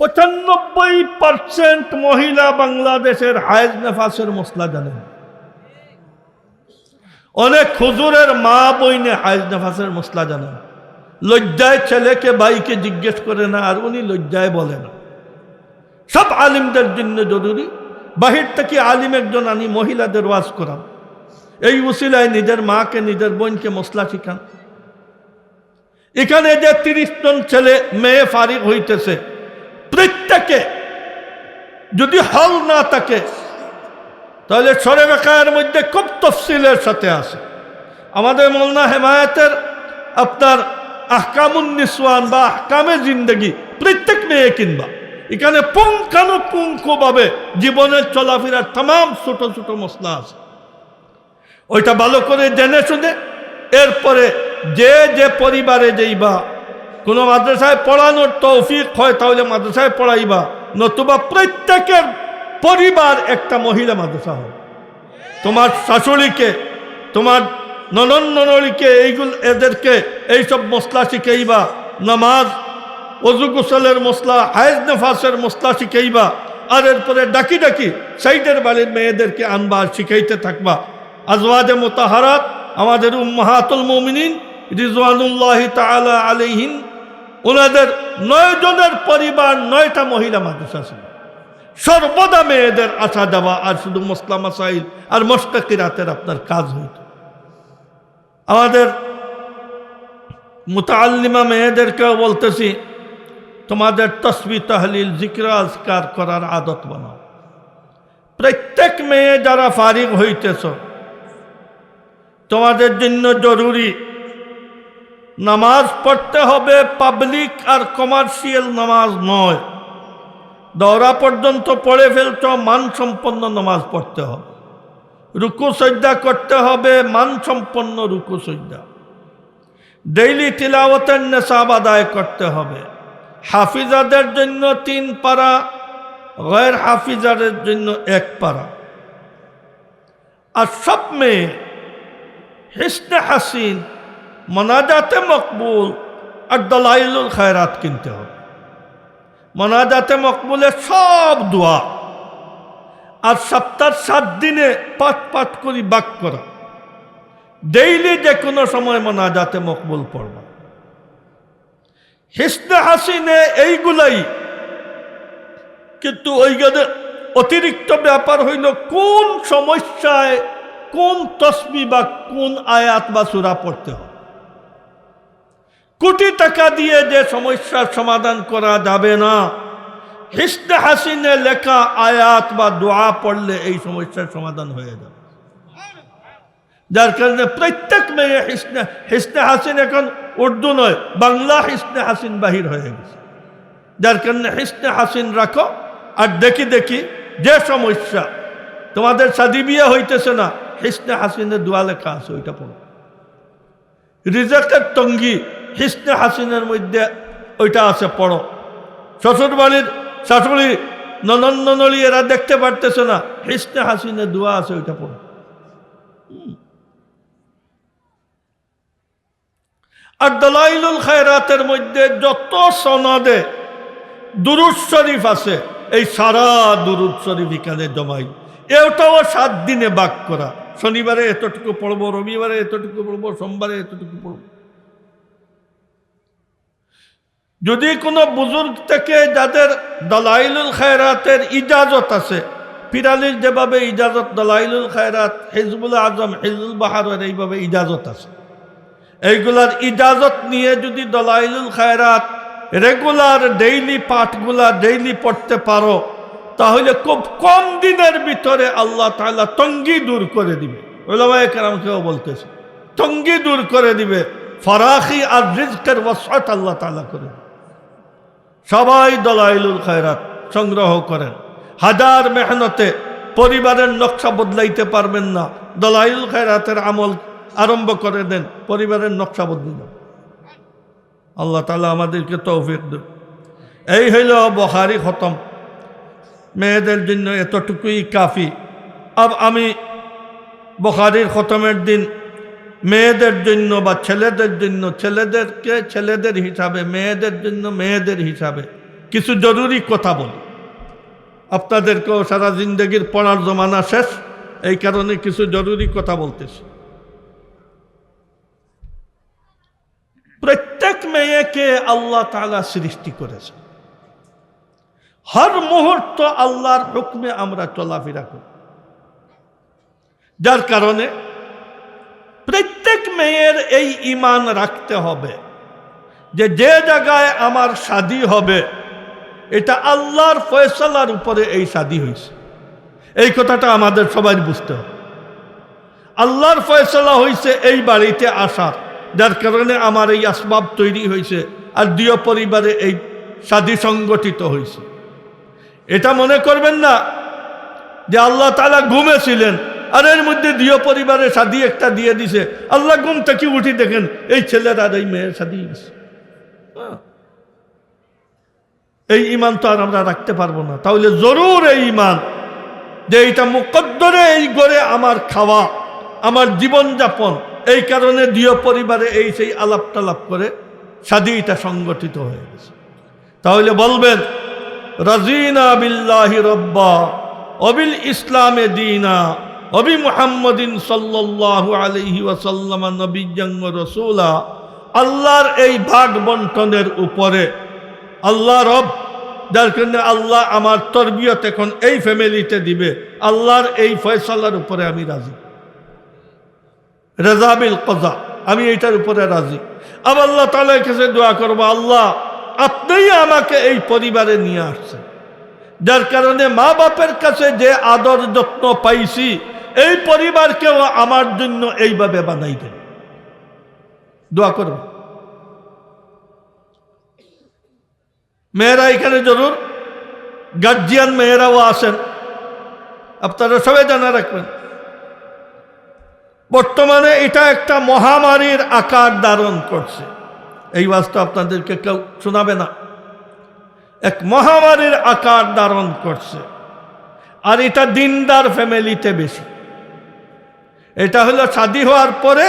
পঁচানব্বই পার্সেন্ট মহিলা বাংলাদেশের হায়েজ নেফাসের মশলা জানেন। অনেক খুজুরের মা বইনে হায়েজ নেফাসের মশলা জানেন। লজ্জায় ছেলেকে ভাইকে জিজ্ঞেস করে না, আর উনি লজ্জায় বলে না সব আলিমদের জন্য জরুরি। বাহির থেকে আলিম একজন আনি, মহিলাদের ওয়াজ করান। এই উসিলায় নিজের মাকে, নিজের বোনকে মশলা শিখান। এখানে যে তিরিশ জন ছেলে, মেয়ে ফারিক হইতেছে প্রত্যেকে যদি হল না থাকে, তাহলে সরে বেকায়ের মধ্যে খুব তফসিলের সাথে আছে। আমাদের মোলনা হেমায়তের আপনার আহকামুন নিসওয়ান বা আহকামে জিন্দগি, প্রত্যেক মেয়ে কিনবা। এখানে পুঙ্খানুপুঙ্খভাবে জীবনের চলাফেরার তাম ছোট ছোট মশলা আছে। ওইটা ভালো করে জেনে শুনে, এরপরে যে যে পরিবারে যেইবা কোনো মাদ্রাসায় পড়ানোর তৌফিক হয়, তাহলে মাদ্রাসায় পড়াইবা। নতুবা প্রত্যেকের পরিবার একটা মহিলা মাদ্রাসা হয়। তোমার শাশুড়িকে, তোমার ননন ননরীকে এইগুলো, এদেরকে এইসব মশলা শিখাইবা। নামাজ, অজু গোসলের মশলা, হায়েজ নেফাসের মশলা শিখাইবা। আর এরপরে ডাকি ডাকি সাইডের বাড়ির মেয়েদেরকে আনবা, শিখাইতে থাকবা। আজওয়াজে মোতাহারাত, আমাদের উম্মাহাতুল মমিনিন, রিজওয়ানুল্লাহ তাআলা আলাইহিন ওনাদের নয় জনের পরিবার, নয়টা মহিলা মাদ্রাসা ছিল। সর্বদা মেয়েদের আসা যাওয়া আর শুধু মসলা মাসাইল আর মস্তাকিরাতের আপনার কাজ হইত। আমাদের মুতাল্লিমা মেয়েদেরকেও বলতেছি, তোমাদের তসবি তাহলিল জিক্র আজকার করার আদত বানাও। প্রত্যেক মেয়ে যারা ফারিগ হইতেছ, তোমাদের জন্য জরুরি নামাজ পড়তে হবে পাবলিক আর কমার্শিয়াল নামাজ নয়। দৌড়া পর্যন্ত পড়ে ফেলছ, মানসম্পন্ন নামাজ পড়তে হবে। রুকু, সজ্জা করতে হবে, মানসম্পন্ন রুকু, সজ্জা। ডেইলি তিলাওয়াতের নেশাব আদায় করতে হবে। হাফিজাদের জন্য তিন পারা, গয়ের হাফিজাদের জন্য এক পারা। আর সব মেয়ে হিসনে হাসিন মনাজাতে মকবুল আর দলাইলুল খায়রাত কিনতে হবে। মনাজাতে মকবুলের সব দোয়া। আর সপ্তাহ সাত দিনে পাট পাট করি বাক করা। ডেইলি যে কোনো সময় মনাজাতে মকবুল পড়বা। হিসনে হাসিনে এইগুলাই। কিন্তু ওইখানে অতিরিক্ত ব্যাপার হইল কোন সমস্যায় কোন তসবি বা কোন আয়াত বা সুরা পড়তে হবে। কোটি টাকা দিয়ে যে সমস্যার সমাধান করা যাবে না। হিসনে হাসিনে লেখা আয়াত বা দোয়া পড়লে এই সমস্যার সমাধান হয়ে যাবে। যার কারণে প্রত্যেক মেয়ে হিসনে হিসনে হাসিন এখন উর্দু নয়, বাংলা হিসনে হাসিন বাহির হয়ে গেছে। যার কারণে হিসনে হাসিন রাখো আর দেখি দেখি যে সমস্যা তোমাদের সাদি বিয়ে হইতেছে না, হিসনে হাসিনের দোয়া লেখা আছে, ওইটা পড়ো। রিজাকের টঙ্গি হিসনে হাসিনের মধ্যে ওইটা আছে, পড়ো। শ্বশুর বাড়ির শাশুড়ি ননন ননলি এরা দেখতে পারতেছে না হিসনে হাসিনের দোয়া আছে, ওইটা পড়ো। আর দলাইলুল খায়রাতের মধ্যে যত সনদে দুরুদ শরীফ আছে, এই সারা দুরুদ শরীফ এখানে জমাই। এটাও সাত দিনে বাক করা। শনিবারে এতটুকু পড়ব, রবিবারে এতটুকু পড়ব, সোমবারে এতটুকু পড়ব। যদি কোনো বুজুর্গ থেকে যাদের দলাইলুল খায়রাতের ইজাজত আছে, পিরালির যেভাবে ইজাজত, দলাইলুল খায়রাত, হিজবুল আজম, হিজবুল বাহারের এইভাবে ইজাজত আছে। এইগুলার ইজাজত নিয়ে যদি দলাইলুল খায়রাত রেগুলার ডেইলি পাঠগুলা ডেইলি পড়তে পারো, তাহলে খুব কম দিনের ভিতরে আল্লাহ তাআলা তঙ্গি দূর করে দিবে। ওলামায় বলতেছে, তঙ্গি দূর করে দিবে। ফরাখি আর রিজকের ওয়াসাত আল্লাহ তাআলা করে দিবে। সবাই দলাইলুল খায়রাত সংগ্রহ করেন। হাজার মেহনতে পরিবারের নকশা বদলাইতে পারবেন না। দলাইলুল খায়রাতের আমল আরম্ভ করে দেন, পরিবারের নকশা বদলে আল্লাহ তালা আমাদেরকে তৌফিক দেব এই হইল বহারি খতম। মেয়েদের জন্য এতটুকুই কাফি। আব আমি বখারির খতমের দিন মেয়েদের জন্য বা ছেলেদের জন্য, ছেলেদেরকে ছেলেদের হিসাবে, মেয়েদের জন্য মেয়েদের হিসাবে। কিছু জরুরি কথা বলি। আপনাদেরকেও সারা জিন্দগির পড়ার জমানা শেষ, এই কারণে কিছু জরুরি কথা বলতেছি। প্রত্যেক মেয়েকে আল্লাহ তালা সৃষ্টি করেছে হর মুহূর্ত আল্লাহর হুকমে আমরা চলাফেরা করি। যার কারণে প্রত্যেক মেয়ের এই ইমান রাখতে হবে যে যে জায়গায় আমার শাদি হবে, এটা আল্লাহর ফয়সালার উপরে এই শাদি হয়েছে। এই কথাটা আমাদের সবাই বুঝতে হবে। আল্লাহর ফয়সলা হয়েছে এই বাড়িতে আসার, যার কারণে আমার এই আসবাব তৈরি হয়েছে আর দ্বিয় পরিবারে এই শাদি সংগঠিত হয়েছে। এটা মনে করবেন না যে আল্লাহ তালা ঘুমেছিলেন আর এর মধ্যে দ্বিয় পরিবারে শাদি একটা দিয়ে দিছে। আল্লাহ ঘুম থেকে উঠি দেখেন, এই ছেলের আর এই মেয়ের শাদি হ্যাঁ। এই ইমান তো আর আমরা রাখতে পারব না। তাহলে জরুর এই ইমান যে এইটা মুকদ্দরে এই গড়ে আমার খাওয়া, আমার জীবনযাপন, এই কারণে দিয় পরিবারে এই সেই আলাপ টালাপ করে স্বাধীনতা সংগঠিত হয়ে গেছে। তাহলে বলবেন, রাজিনা বিল্লাহি রব্বা, অবিল ইসলামে দিনা অবি মুহাম্মদিন সাল্লাল্লাহু আলাইহি ওয়াসাল্লাম নবিজ্জাং রসুলা, আল্লাহর এই ভাগ বন্টনের উপরে। আল্লাহ রব, যার কারণে আল্লাহ আমার তরবিয়ত এখন এই ফ্যামিলিতে দিবে, আল্লাহর এই ফয়সালার উপরে আমি রাজি। রেজাবিল কজা, আমি এইটার উপরে রাজি। আবার আল্লাহ তালার কাছে দোয়া করব, আল্লাহ, আপনিই আমাকে এই পরিবারে নিয়ে আসছেন। যার কারণে মা বাপের কাছে যে আদর যত্ন পাইছি এই পরিবারকেও আমার জন্য এইভাবে বানাই দেন। দোয়া করব মেয়েরা এখানে জরুর। গার্জিয়ান মেয়েরাও আসেন। আপনারা সবাই জানা রাখবেন। বর্তমানে এটা একটা মহামারীর আকার ধারণ করছে। এই বাস্তব আপনাদেরকে কেউ শোনাবে না। এক মহামারীর আকার ধারণ করছে। আর এটা দিনদার ফ্যামিলিতে বেশি। এটা হলো শাদি হওয়ার পরে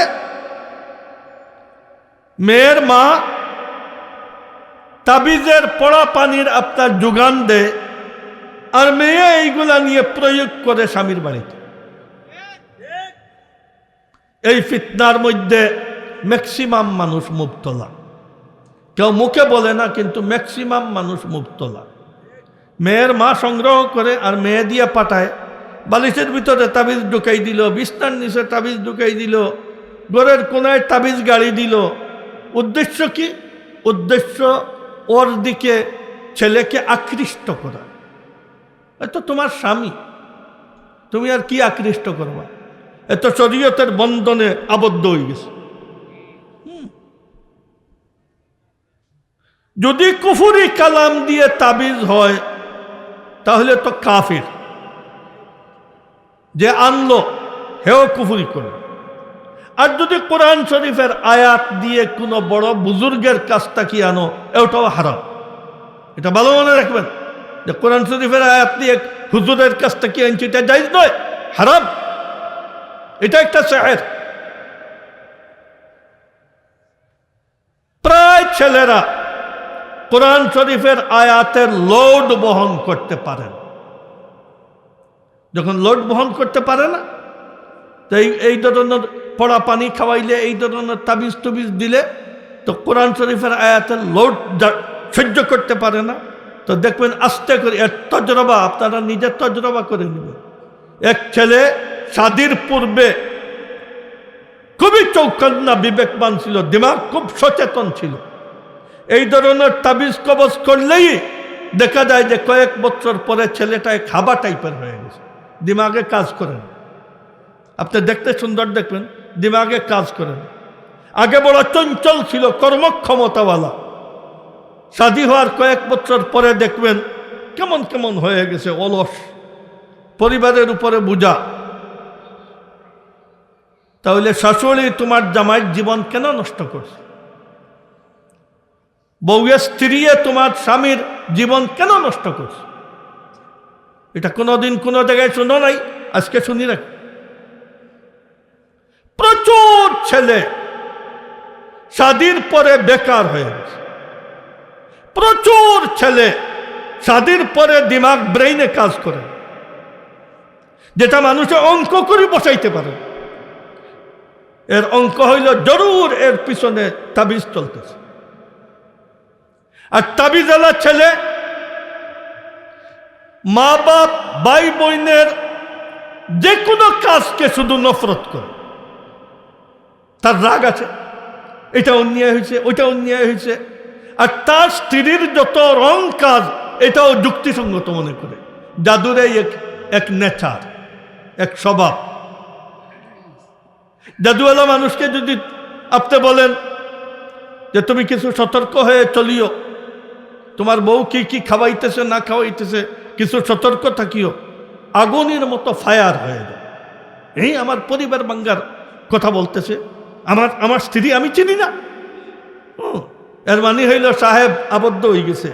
মেয়ের মা তাবিজের পড়া পানির আপনার যোগান দেয় আর মেয়ে এইগুলা নিয়ে প্রয়োগ করে স্বামীর বাড়িতে। এই ফিতনার মধ্যে ম্যাক্সিমাম মানুষ মুক্তলা কেউ মুখে বলে না, কিন্তু ম্যাক্সিমাম মানুষ মুক্তলা মেয়ের মা সংগ্রহ করে আর মেয়ে দিয়ে পাঠায়। বালিশের ভিতরে তাবিজ ঢুকাই দিল, বিছনার নিচে তাবিজ ঢুকাই দিল, ঘরের কোনায় তাবিজ গাড়ি দিল। উদ্দেশ্য কি? উদ্দেশ্য ওর দিকে ছেলেকে আকৃষ্ট করা। তো তোমার স্বামী, তুমি আর কি আকৃষ্ট করবা? এত শরীয়তের বন্ধনে আবদ্ধ হয়ে গেছে। যদি কুফুরি কালাম দিয়ে তাবিজ হয়, তাহলে তো কাফির। যে আনলো, হেও কুফুরি করল। আর যদি কোরআন শরীফের আয়াত দিয়ে কোনো বড় বুজুর্গের কাজটা কি আনো, এটাও হারাম। এটা ভালো মনে রাখবেন। যে কোরআন শরীফের আয়াত দিয়ে হুজুরের কাজটা কি আনছি, এটা যাইজ নয়, হারাম। এটা একটা শাহের। প্রায় ছেলেরা কোরআন শরীফের আয়াতের লোড বহন করতে পারেন। যখন লোড বহন করতে পারে না, তো এই এই ধরনের পড়া পানি খাওয়াইলে, এই ধরনের তাবিজ টবিজ দিলে, তো কোরআন শরীফের আয়াতের লোড সহ্য করতে পারে না। তো দেখবেন আস্তে করে এর তজরবা, আপনারা নিজের তজরবা করে নেবেন। এক ছেলে স্বাদীর পূর্বে খুবই চৌকন্না বিবেকবান ছিল, দিমাগ খুব সচেতন ছিল। এই ধরনের তাবিজ কবজ করলেই দেখা যায় যে কয়েক বছর পরে ছেলেটায় খাবা টাইপের হয়ে গেছে। দিমাগে কাজ করেন। আপনি দেখতে সুন্দর দেখবেন, দিমাগে কাজ করেন। আগে বড় চঞ্চল ছিল, কর্মক্ষমতাওয়ালা। শাদি হওয়ার কয়েক বছর পরে দেখবেন কেমন কেমন হয়ে গেছে, অলস। পরিবারের উপরে বোঝা। তাহলে শাশুড়ি তোমার জামাইয়ের জীবন কেন নষ্ট করছে? বউয়ের স্ত্রীয়ে তোমার স্বামীর জীবন কেন নষ্ট করছে? এটা কোনোদিন কোনো জায়গায় শুনো নাই, আজকে শুনি রাখ। প্রচুর ছেলে স্বাধীন পরে বেকার হয়ে গেছে। প্রচুর ছেলে শাদির পরে দিমাগ ব্রেইনে কাজ করে। যেটা মানুষে অঙ্ক করে বসাইতে পারে। এর অঙ্ক হইল জরুর, এর পিছনে তাবিজ চলতেছে। আর তাবিজালা ছেলে মা বাপ ভাই বোনের যে কোনো কাজকে শুধু নফরত করে। তার রাগ আছে এটা অন্যায় হয়েছে ওইটা অন্যায় হয়েছে। আর তার স্ত্রীর যত রং কাজ, এটাও যুক্তিসঙ্গত মনে করে। জাদুর এই এক এক নেচার, এক স্বভাব। জাদুওয়ালা মানুষকে যদি আপনি বলেন যে, তুমি কিছু সতর্ক হয়ে চলিও। তোমার বউ কি কি খাওয়াইতেছে, না খাওয়াইতেছে? কিছু সতর্ক থাকিও। আগুনের মতো ফায়ার হয়ে যায় এই আমার পরিবার বাঙ্গার কথা বলতেছে। আমার আমার স্ত্রী আমি চিনি না। এর মানে হইল সাহেব আবদ্ধ হয়ে গেছে।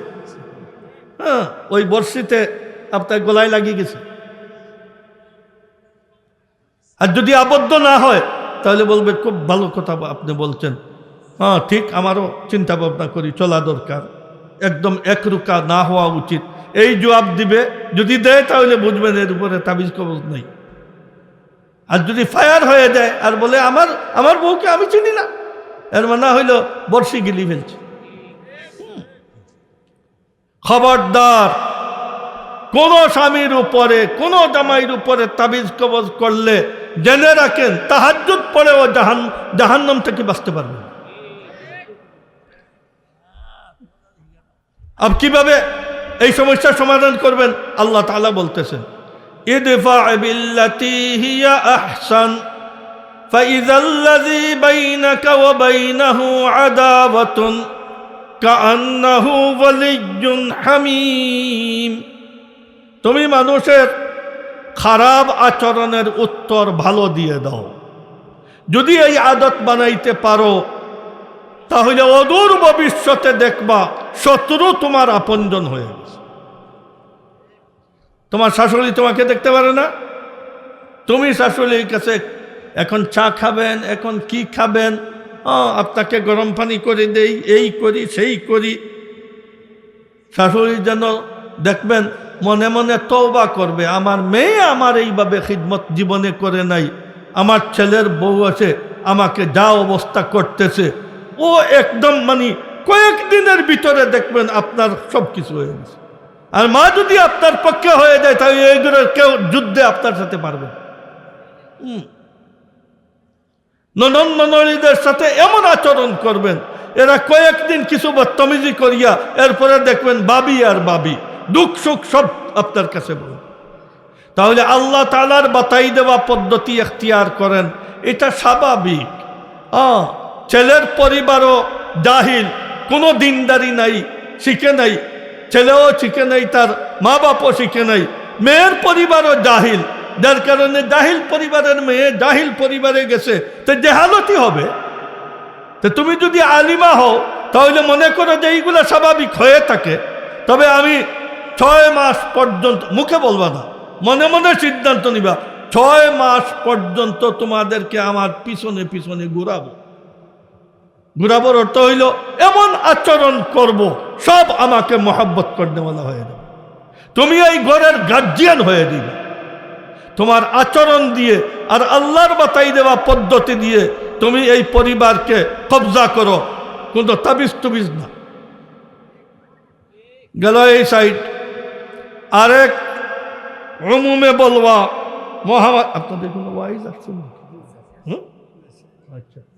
হ্যাঁ ওই বর্ষিতে আপনার গলায় লাগিয়ে গেছে। আর যদি আবদ্ধ না হয়, তাহলে বলবে, খুব ভালো কথা আপনি বলছেন। হ্যাঁ ঠিক আমারও চিন্তা ভাবনা করি, চলা দরকার। একদম একরুকা না হওয়া উচিত। এই জবাব দিবে, যদি দেয় তাহলে বুঝবেন এর উপরে তাবিজ কবজ নেই। আর যদি ফায়ার হয়ে যায় আর বলে, আমার আমার বউকে আমি চিনি না। এর মানে হইল বর্ষি গিলি ফেলছে। খবরদার, কোন স্বামীর উপরে, কোন জামাইয়ের উপরে তাবিজ কবজ করলে জেনে রাখেন, তাহাজ্জুদ পরেও জাহান, জাহান্নাম থেকে বাঁচতে পারবেন আব কীভাবে এই সমস্যার সমাধান করবেন আল্লাহ তাআলা বলতেছেন ইদফা বিল্লাতি হিয়া আহসান فإذا الذي بينك وبينه عداوة كأنه ولي حميم তুমি মানুষের খারাপ আচরণের উত্তর ভালো দিয়ে দাও যদি এই আদত বানাইতে পারো তাহলে অদূর ভবিষ্যতে দেখবা শত্রু তোমার আপনজন হয়ে গেছে তোমার শাশুড়ি তোমাকে দেখতে পারে না? তুমি শাশুড়ির কাছে, এখন চা খাবেন, এখন কি খাবেন? আপনাকে গরম পানি করে দেই, এই করি, সেই করি। শাশুড়ি যেন দেখবেন, মনে মনে তওবা করবে, আমার মেয়ে আমার এইভাবে খিদমত জীবনে করে নাই। আমার ছেলের বউ আছে, আমাকে যা অবস্থা করতেছে। ও একদম মানে কয়েকদিনের ভিতরে দেখবেন আপনার সব কিছু হয়ে গেছে। আর মা যদি আপনার পক্ষে হয়ে যায়, তাহলে এইগুলো কেউ যুদ্ধে আপনার সাথে পারবে। না। হুম ননন্দনরীদের সাথে এমন আচরণ করবেন, এরা কয়েকদিন কিছু বদতমিজি করিয়া, এরপরে দেখবেন বাবি আর বাবি, দুঃখ সুখ সব আপনার কাছে বলুন। তাহলে আল্লাহ তালার বাতাই দেওয়া পদ্ধতি এখতিয়ার করেন, এটা স্বাভাবিক। ছেলের পরিবারও জাহিল, কোনো দিনদারি নাই, শিখে নাই ছেলেও শিখে নেই, তার মা বাপও শিখে নেই। মেয়ের পরিবারও জাহিল। যার কারণে জাহিল পরিবারের মেয়ে জাহিল পরিবারে গেছে। তো জেহালতি হবে। তো তুমি যদি আলিমা হও, তাহলে মনে করো যে এইগুলো স্বাভাবিক হয়ে থাকে। তবে আমি ছয় মাস পর্যন্ত, মুখে বলবা না, মনে মনে সিদ্ধান্ত নিবা, ছয় মাস পর্যন্ত তোমাদেরকে আমার পিছনে পিছনে ঘুরাবো। ঘুরাবোর অর্থ হইল, এমন আচরণ করব সব আমাকে মহাব্বত করনেওয়ালা হয়ে যাবে। তুমি এই ঘরের গার্জিয়ান হয়ে দিবে। তোমার আচরণ দিয়ে আর আল্লাহর বাতাই দেওয়া পদ্ধতি দিয়ে তুমি এই পরিবারকে কবজা করো। কোনো তাবিজ তুবিজ না। গেল এই সাইড আরেক রমুমে বলবা মহামার আপনাদের কোনো ওয়াইজ আসছে না? আচ্ছা।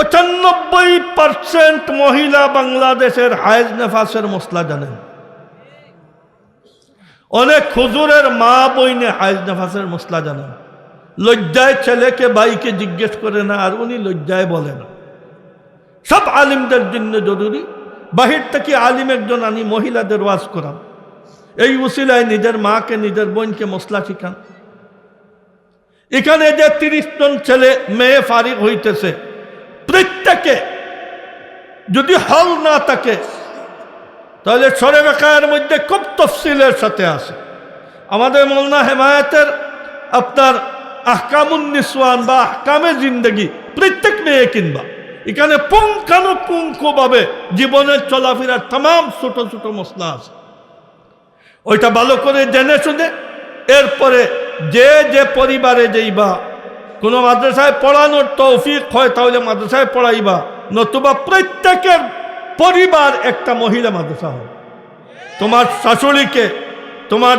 পঁচানব্বই পার্সেন্ট মহিলা বাংলাদেশের হায়েজ নেফাসের মশলা জানেন। অনেক খুজুরের মা বইনে হায়েজ নেফাসের মশলা জানেন। লজ্জায় ছেলেকে ভাইকে জিজ্ঞেস করে না, আর উনি লজ্জায় বলে না সব আলিমদের জন্য জরুরি। বাহির থেকে আলিম একজন আনি, মহিলাদের ওয়াজ করান। এই উসিলায় নিজের মাকে, নিজের বোনকে মশলা শিখান। এখানে যে তিরিশ জন ছেলে, মেয়ে ফারিক হইতেছে প্রত্যেকে যদি হল না থাকে, তাহলে সরে বেকায়ের মধ্যে খুব তফসিলের সাথে আছে। আমাদের মোলনা হেমায়তের আপনার আহকামুন নিসওয়ান বা আহকামে জিন্দগি, প্রত্যেক মেয়ে কিনবা। এখানে পুঙ্খানুপুঙ্খভাবে জীবনের চলাফেরার তাম ছোট ছোট মশলা আছে। ওইটা ভালো করে জেনে শুনে, এরপরে যে যে পরিবারে যেইবা কোনো মাদ্রাসায় পড়ানোর তৌফিক হয়, তাহলে মাদ্রাসায় পড়াইবা। নতুবা প্রত্যেকের পরিবার একটা মহিলা মাদ্রাসা হয়। তোমার শাশুড়িকে, তোমার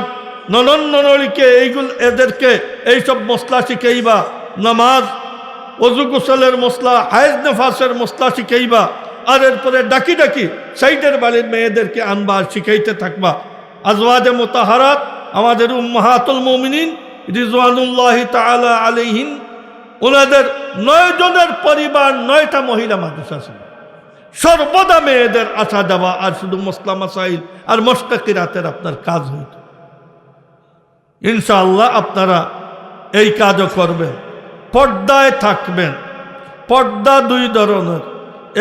ননন ননরীকে এইগুলো, এদেরকে, এইসব মশলা শিখাইবা। নামাজ, অজু গোসলের মশলা, হায়জ নেফাসের মশলা শিখাইবা। আর এরপরে ডাকি ডাকি সাইডের বাড়ির মেয়েদেরকে আনবা, শিখাইতে থাকবা। আজওয়াজে মোতাহারাত, আমাদের উম্মাহাতুল মমিনিন, রিজওয়ানুল্লাহ তাআলা আলাইহিন ওনাদের নয় জনের পরিবার, নয়টা মহিলা মাদ্রাসা ছিল। সর্বদা মেয়েদের আসা যাওয়া আর শুধু মসলা মাসাইল আর মোস্তাকি রাতের আপনার কাজ হইত। ইনশাআল্লাহ আপনারা এই কাজও করবেন। পর্দায় থাকবেন। পর্দা দুই ধরনের।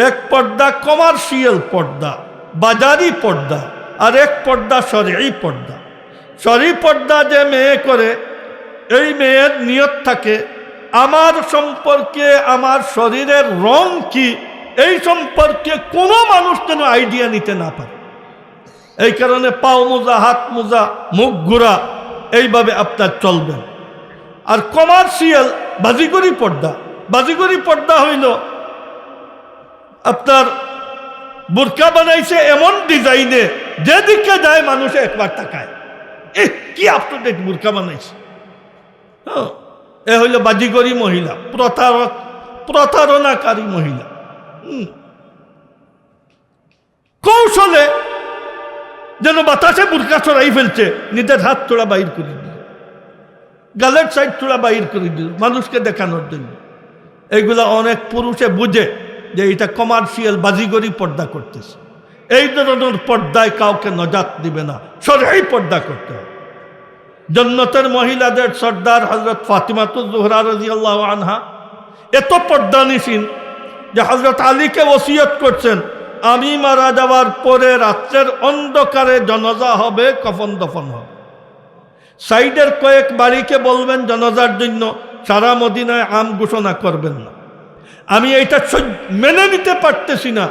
এক পর্দা কমার্শিয়াল পর্দা, বাজারি পর্দা আর এক পর্দা সরি পর্দা। সরি পর্দা যে মেয়ে করে, এই মেয়ের নিয়ত থাকে আমার সম্পর্কে, আমার শরীরের রং কি, এই সম্পর্কে কোনো মানুষ যেন আইডিয়া নিতে না পারে। এই কারণে পাও মোজা, হাত মোজা, মুখ ঘোরা, এইভাবে আপনার চলবেন আর কমার্শিয়াল বাজিগরি পর্দা বাজিগরি পর্দা হইল, আপনার বোরকা বানাইছে এমন ডিজাইনে যেদিকে যায় মানুষে একবার তাকায়। এ কি আপ টু ডেট বোরকা বানাইছে। হ্যাঁ। এ হইল বাজিগরি মহিলা প্রতারক প্রতারণাকারী মহিলা। কৌশলে যেন বাতাসে বুরকা চড়াই ফেলছে, নিজের হাত তোড়া বাইর করে দিল। গালের সাইড তোড়া বাইর করে দিল, মানুষকে দেখানোর জন্য। এইগুলা অনেক পুরুষে বুঝে যে এটা কমার্শিয়াল বাজিগরি পর্দা করতেছে। এই ধরনের পর্দায় কাউকে নজাত দিবে না সরাই পর্দা করতে হবে। জন্নতের মহিলাদের সর্দার হজরত ফাতিমাতুল জোহরা রাজি আল্লাহ আনহা। এত পর্দা যে হজরত আলীকে ওসিয়ত করছেন, আমি মারা যাওয়ার পরে রাত্রের অন্ধকারে জনজা হবে, কফন দফন হবে। সাইডের কয়েক বাড়িকে বলবেন, জনজার জন্য সারা মদিনায় আম ঘোষণা করবেন না। আমি এইটা মেনে নিতে পারতেছি না।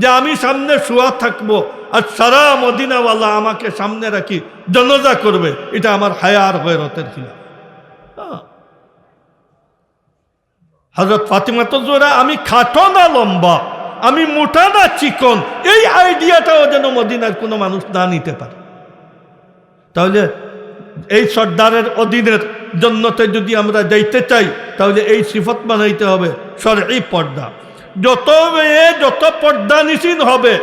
যে আমি সামনে শোয়া থাকব আর সারা মদিনাওয়ালা আমাকে সামনে রাখি, জনজা করবে, এটা আমার হায়ার গৈরতের ছিল হজরত ফাতিমা তো জোরা, আমি খাটো না লম্বা, আমি মোটা না চিকন, এই আইডিয়াটাও যেন মদিনার কোনো মানুষ না নিতে পারে। তাহলে এই সর্দারের অধীনের জন্যতে যদি আমরা যাইতে চাই, তাহলে এই সিফত বানাইতে হবে সর এই পর্দা। যত মেয়ে যত পর্দা নিশীন হবে,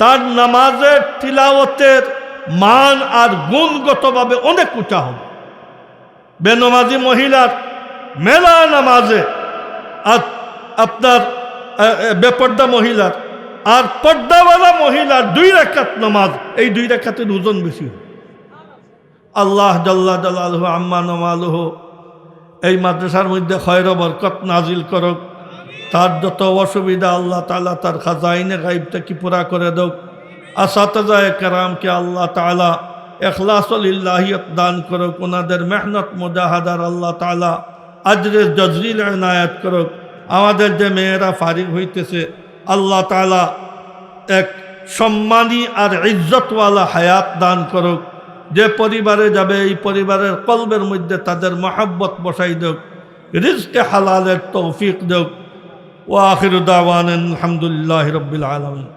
তার নামাজের তিলাওয়াতের মান আর গুণগতভাবে অনেক উঁচা হবে। বেনমাজি মহিলার মেলা নামাজে আর আপনার বেপর্দা মহিলার আর পর্দাওয়ালা মহিলার দুই রেখাত নামাজ, এই দুই রেখাতের ওজন বেশি হয় আল্লাহ জাল্লা জালালহ আম্মা নমালহ, এই মাদ্রাসার মধ্যে খয়র বরকত নাজিল করক। তার যত অসুবিধা আল্লাহ তালা তার খাজাইনে গাইবটা কি পুরা করে দোক আসাতজায় কেরামকে আল্লাহ তালা এখলাসলিল্লাহিয়ত দান করুক ওনাদের মেহনত মুজাহাদার আল্লাহ তালা আজরে জজরিল এনায়াত করুক। আমাদের যে মেয়েরা ফারিক হইতেছে, আল্লাহ তালা এক সম্মানী আর ইজ্জতওয়ালা হায়াত দান করুক। যে পরিবারে যাবে, এই পরিবারের কলবের মধ্যে তাদের মহাব্বত বসাই দেক রিজকে হালালের তৌফিক দেক ও আখির দাওয়ান আলহামদুলিল্লাহ রবিল আলমিন